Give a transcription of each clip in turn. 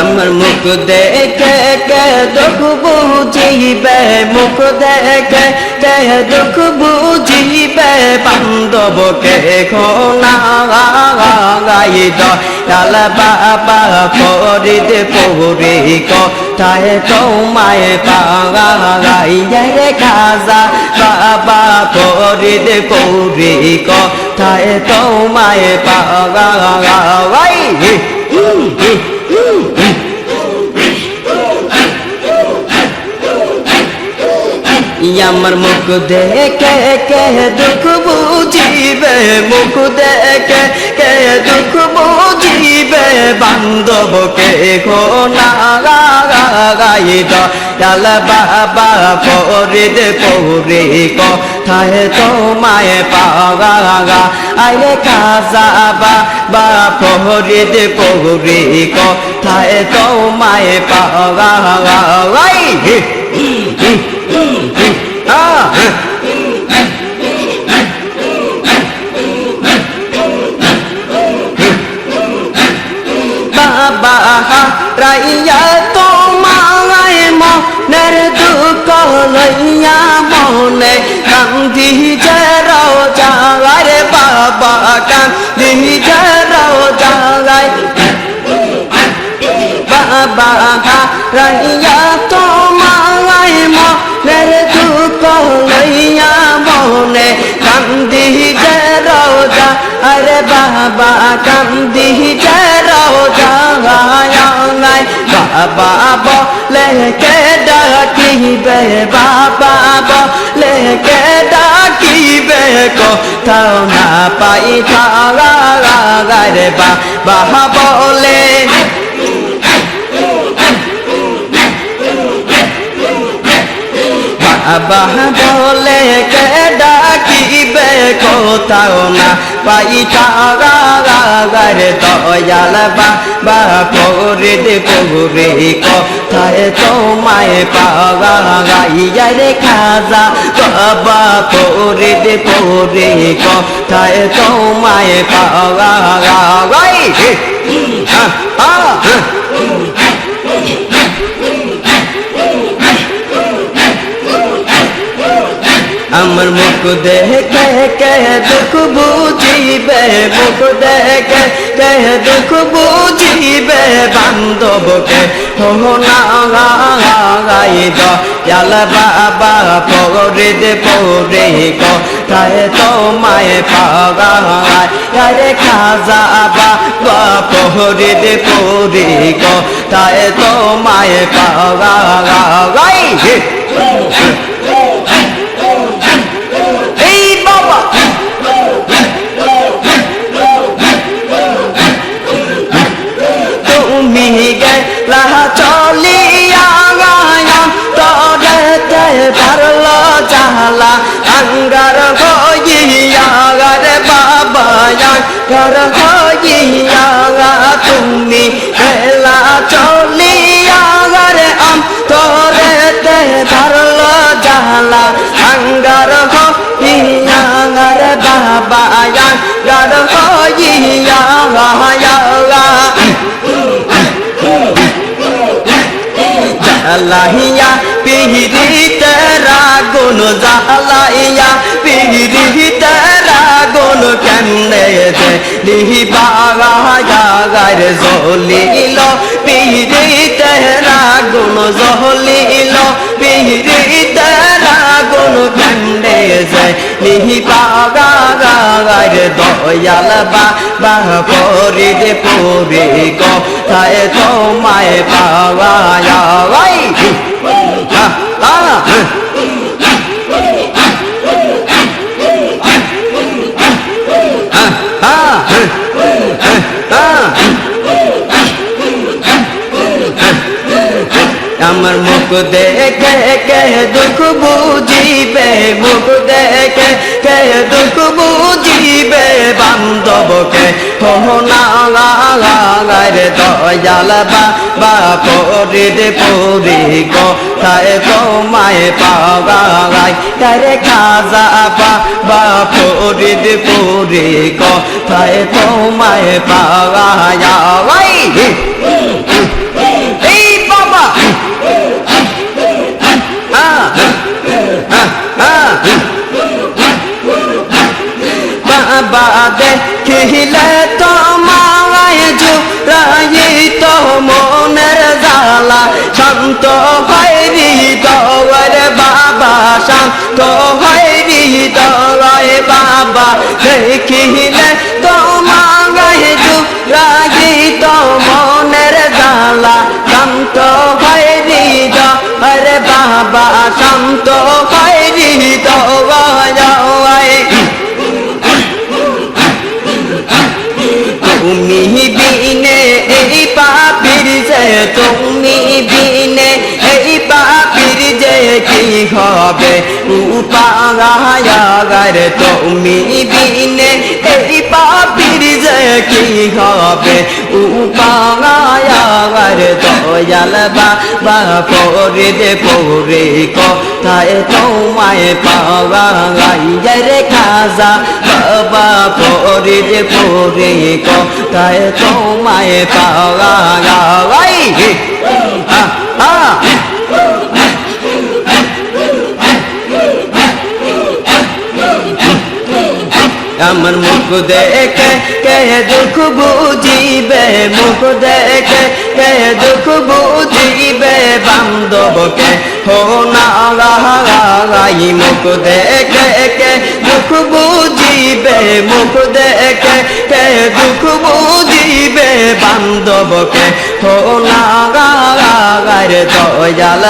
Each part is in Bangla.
আমার মুখ দেখে কে দুঃখ বুঝিবে? মুখ দেখে কে দুঃখ বুঝিবে? বান্ধব কে খোনা গাইদ? কাল বাবা পরিদ পৌরি কথায়? তোমায় পাগাইয়া রে খাজা বাবা পরিদ পৌরি কথায়? তোমায় পাগাই আমার মুখ দেখে কে দুঃখ বুঝিবে মুখ দেখে বুঝিবে বান্ধব কে খোনা গাইদ চাল বাবা ফরিদ কথায় তোমায় পাগা আইরে খাজা বাবা ফরিদ পৌরে কথায় তোমায় পাগা Ah! লইয়া মনে কান্দি যাও জাগায় বাবা কান্দি যাও জাগায় বাবা রাইয়া তোমায় মনের দুঃখ লইয়া মনে কান্দি যা আরে বাবা কান্দি যাও জাগায় বাবা বলে, কে ডাকিবে বাবা বলে কে ডাকিবে কোথাও না পাই রে বাবা বলে। বাবা বলে কে ডাকিবে কোথাও না। পাই তাগারে দয়াল বাবা করে দে পরে কোথায় তোমায় পাগা গাইয়া রে খাজা বাবা করে দে পরে কোথায় তোমায় পাগা গাই আ আমার মুখ দেখে কে দুঃখ বুঝিবে, মুখ দেখে কে দুঃখ বুঝিবে, বান্ধবকে হোনা গাইদ জাল বাবা পরে দে পরে কথায় তোমায় পাগায় রে খাজা বাবা পরে দে পরে কথায় তোমায় পাগাই আঙ্গার হইয়া তুমি গেলা চলিয়া রে আম তরেতে পারল জালা আঙ্গার হইয়া রে বাবা আঙ্গার হইয়া জালাইয়া পিহিরি তেরা গুন জালাইয়া পিহিরি যে লিহি বাগা গাগার জলিল পিহিরি তেরা গুন জলিল পিহিরি তেরা গুন কেমনে যে লিহি বাগা গাগার দয়াল বা বা পরি দে পরি কথায় তোমায় পাওয়া যাই হা হা আমার মুখ দেখে, কে দুঃখ বুঝিবে? মুখ দেখে, কে দুঃখ বুঝিবে? বান্ধবকে রে দয়াল বা পরে দে পরে কথায় তোমায় পাগাই তারে খাজা বা পরে দে পরে কথায় তোমায় পাগাই দেখিলে তোমায় জুড়াইত মনের জালা শান্ত হয় হৃদয়ের বাবা শান্ত হয় হৃদয় বাবা দেখিলে তোমায় জুড়াইত মনের জালা শান্ত হয় হৃদয় বাবা শান্ত হয় হৃদয় তুমি বিনে, এই পাপির যে তুমি বিনে, এই পাপির যে কি হবে? উপাগার তুমি বিনে, এই পা কি হবে? উপাগার দয়াল বাবা পরে দে পরে কথায় তোমায় পাওয়া রে খাজা। বাবা পরে দে পরে কথায় তোমায় পাওয়া গাই আ আ আমার মুখ দেখে কে দুঃখ বুঝিবে? মুখ দেখে কে দুঃখ বুঝিবে বান্ধবকে? হো না গাই মুখ দেখে কে দুঃখ বুঝিবে, মুখ দেখে কে দুঃখ বুঝিবে বান্ধবকে। হো না গার দয়াল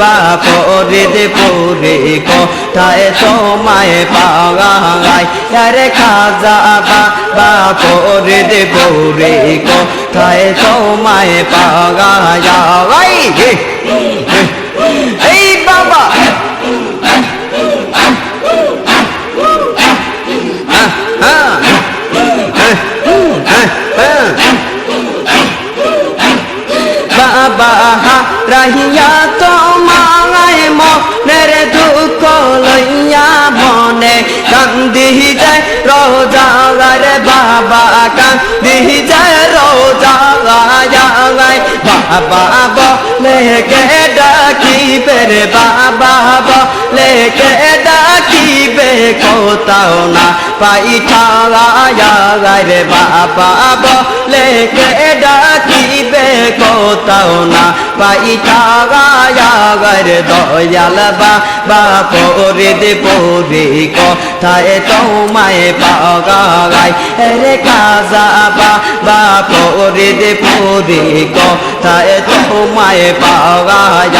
বা পরে দে পরে কোথায় তোমায় পাগাই আরে খাজা বা পরে দে পরে কোথায় তোমায় পাগাই কান্দি যায় রোজাগায় বাবা বলে কে ডাকিবে রে বাবা বলে কে ডাকিবে কোথাও না পাইঠা রে বাবা বলে কে ডাকিবে কোথাও না পাইঠা গায়াগার দয়াল বাবা পরে দে পরে কথায় তোমায় পাগাই রে কাজা বাবা পরে দে পরে কথায় তোমায় পাগাই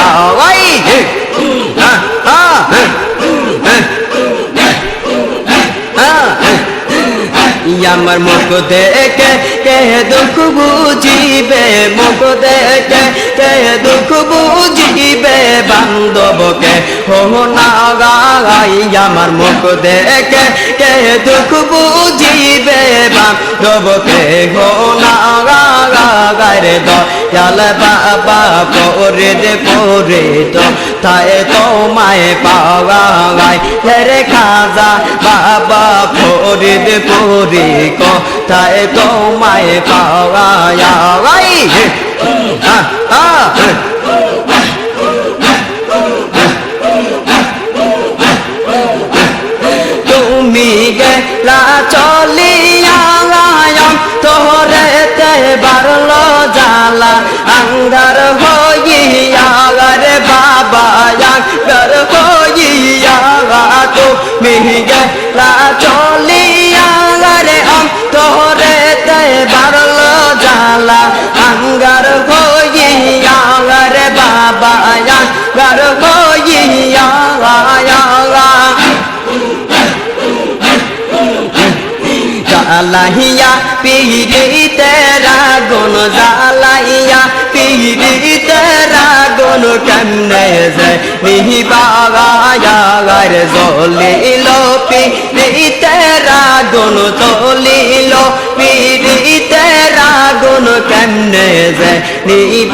আমার মুখ দেখে কে দুঃখ বুঝিবে মুখ দেখে কে দুঃখ বুঝিবে বান্ধবকে? হো না গাই আমার মুখ দেখে। কে দুঃখ বুঝিবে বান্ধবকে? হো না গারে দয়াল বাবা পরে দে পরে তো। তাই তোমায় পাওয়া গাই রে খাজা বাবা পরে দে পরে কথায় তোমায় পাওয়া গাই তুমি গেলা চলিয়া তোরে তে বারলো জালা আঙ্গার হইয়া রে বাবা আঙ্গার হইয়া তুমি গেলা জালা আঙ্গার হইয়া রে বাবা আঙ্গার হইয়া জালাইয়া পিড়ি তেরা গুন জালাইয়া পিড়ি তেরা গুন কেমনে যে নিহি বাগায়াগার জলিল পিড়ি তেরা গুন তলিল পিড়ি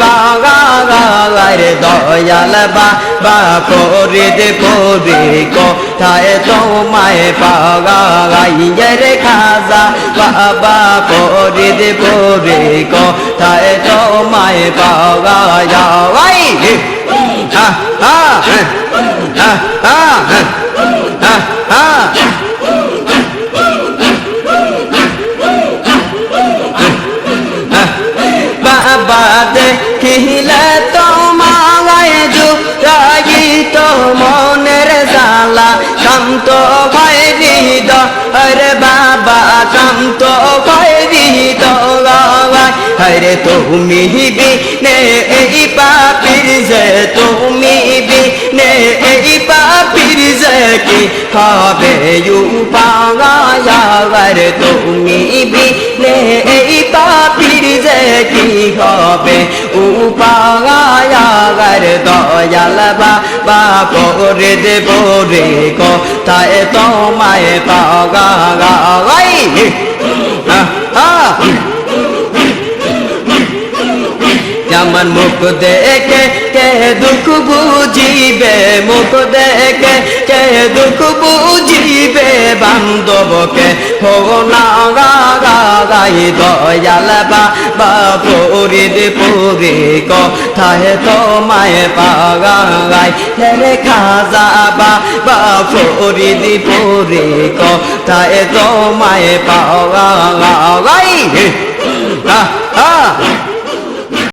বাগায়াগার দয়াল বা বা করে দে পরে কোথায় তোমায় পাগাইয়ের খাজা? বাবা করে দে পরে কোথায় তোমায় পাগাই হা হা হা হা দেহিলে তোমায় জুড়াইত মনের জালা কান্ত ভয়রি হরে বাবা কান্ত ভয়রি হরে তুমি বি নে এই পাপির যে তুমি বি নে এই পাপির যে কি হবে? ইউ পাওয়া তুমি বি নে এই পা যে কি হবে। উপাগায়ার দয়াল বাবা করে দেব রে কোথায় তোমায় পাগা যেমন মুখ দেখে কে দুঃখ বুঝিবে, মুখ দেখে কে দুঃখ বুঝিবে, বান্ধবকে হো না গাই দয়াল বা পরিদ পুরি, কথায় তোমায় পাগা গাই রে খাজা বা বা ফরিদ পুরি, কথায় তোমায় পাগা গাই হা হা।